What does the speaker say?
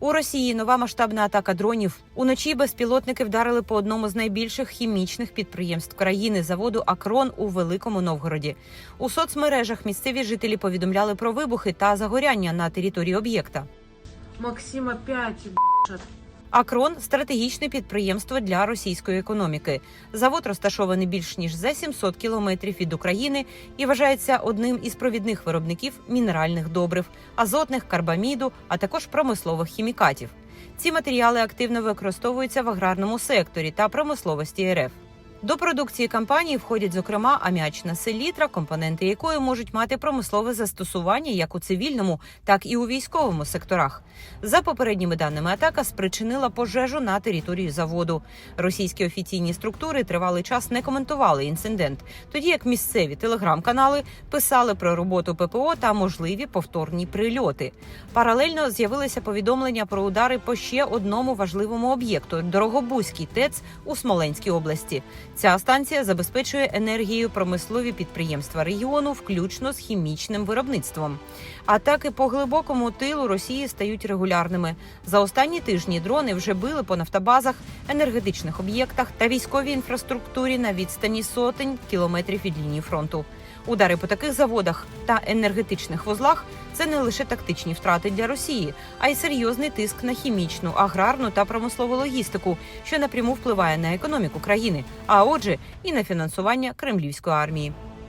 У Росії нова масштабна атака дронів. Уночі безпілотники вдарили по одному з найбільших хімічних підприємств країни заводу Акрон у Великому Новгороді. У соцмережах місцеві жителі повідомляли про вибухи та загоряння на території об'єкта. Максим опять. Акрон стратегічне підприємство для російської економіки. Завод розташований більш ніж за 700 кілометрів від України і вважається одним із провідних виробників мінеральних добрив, азотних карбаміду, а також промислових хімікатів. Ці матеріали активно використовуються в аграрному секторі та промисловості РФ. До продукції компанії входять, зокрема, аміачна селітра, компоненти якої можуть мати промислове застосування як у цивільному, так і у військовому секторах. За попередніми даними, атака спричинила пожежу на території заводу. Російські офіційні структури тривалий час не коментували інцидент, тоді як місцеві телеграм-канали писали про роботу ППО та можливі повторні прильоти. Паралельно з'явилися повідомлення про удари по ще одному важливому об'єкту Дорогобузький ТЕЦ у Смоленській області. Ця станція забезпечує енергією промислові підприємства регіону, включно з хімічним виробництвом. Атаки по глибокому тилу Росії стають регулярними. За останні тижні дрони вже били по нафтобазах, енергетичних об'єктах та військовій інфраструктурі на відстані сотень кілометрів від лінії фронту. Удари по таких заводах та енергетичних вузлах це не лише тактичні втрати для Росії, а й серйозний тиск на хімічну, аграрну та промислову логістику, що напряму впливає на економіку країни, а отже, і на фінансування кремлівської армії.